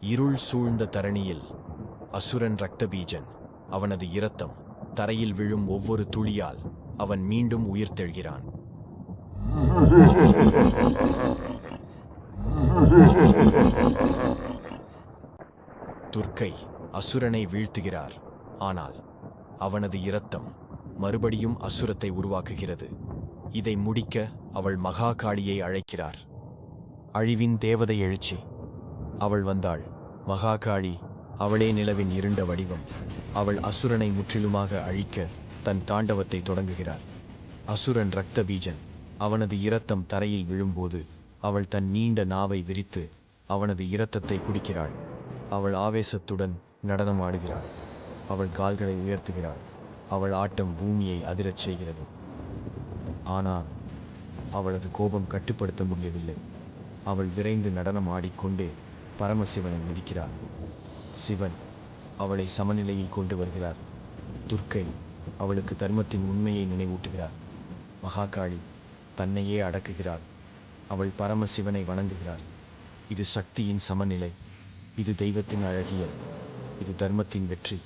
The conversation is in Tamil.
இருள் சூழ்ந்த தரணியில் அசுரன் ரக்தபீஜன். அவனது இரத்தம் தரையில் விழும் ஒவ்வொரு துளியால் அவன் மீண்டும் உயிர்த்தெழுகிறான் துர்க்கை அசுரனை வீழ்த்துகிறார். ஆனால் அவனது இரத்தம் மறுபடியும் அசுரத்தை உருவாக்குகிறது. இதை முடிக்க அவள் மகாகாளியை அழைக்கிறார். அழிவின் தேவதை எழுச்சி. அவள் வந்தாள். மகாகாளி அவளே நிலவின் இருண்ட வடிவம். அவள் அசுரனை முற்றிலுமாக அழிக்க தன் தாண்டவத்தை தொடங்குகிறார் அசுரன் ரக்த பீஜன் அவனது இரத்தம் தரையில் விழும்போது அவள் தன் நீண்ட நாவை விரித்து அவனது இரத்தத்தை குடிக்கிறாள். அவள் ஆவேசத்துடன் நடனம் ஆடுகிறாள். அவள் கால்களை உயர்த்துகிறாள். அவள் ஆட்டம் பூமியை அதிரச் செய்கிறது. ஆனால் அவளது கோபம் கட்டுப்படுத்த முடியவில்லை. அவள் விரைந்து நடனம் ஆடிக்கொண்டே பரமசிவனை மிதிக்கிறார். சிவன் அவளை சமநிலையில் கொண்டு வருகிறார். துர்க்கை அவளுக்கு தர்மத்தின் உண்மையை நினைவூட்டுகிறார். மகாகாளி தன்னையே அடக்குகிறாள் அவள் பரமசிவனை வணங்குகிறாள். இது சக்தியின் சமநிலை இது தெய்வத்தின் அழகியல் இது தர்மத்தின் வெற்றி.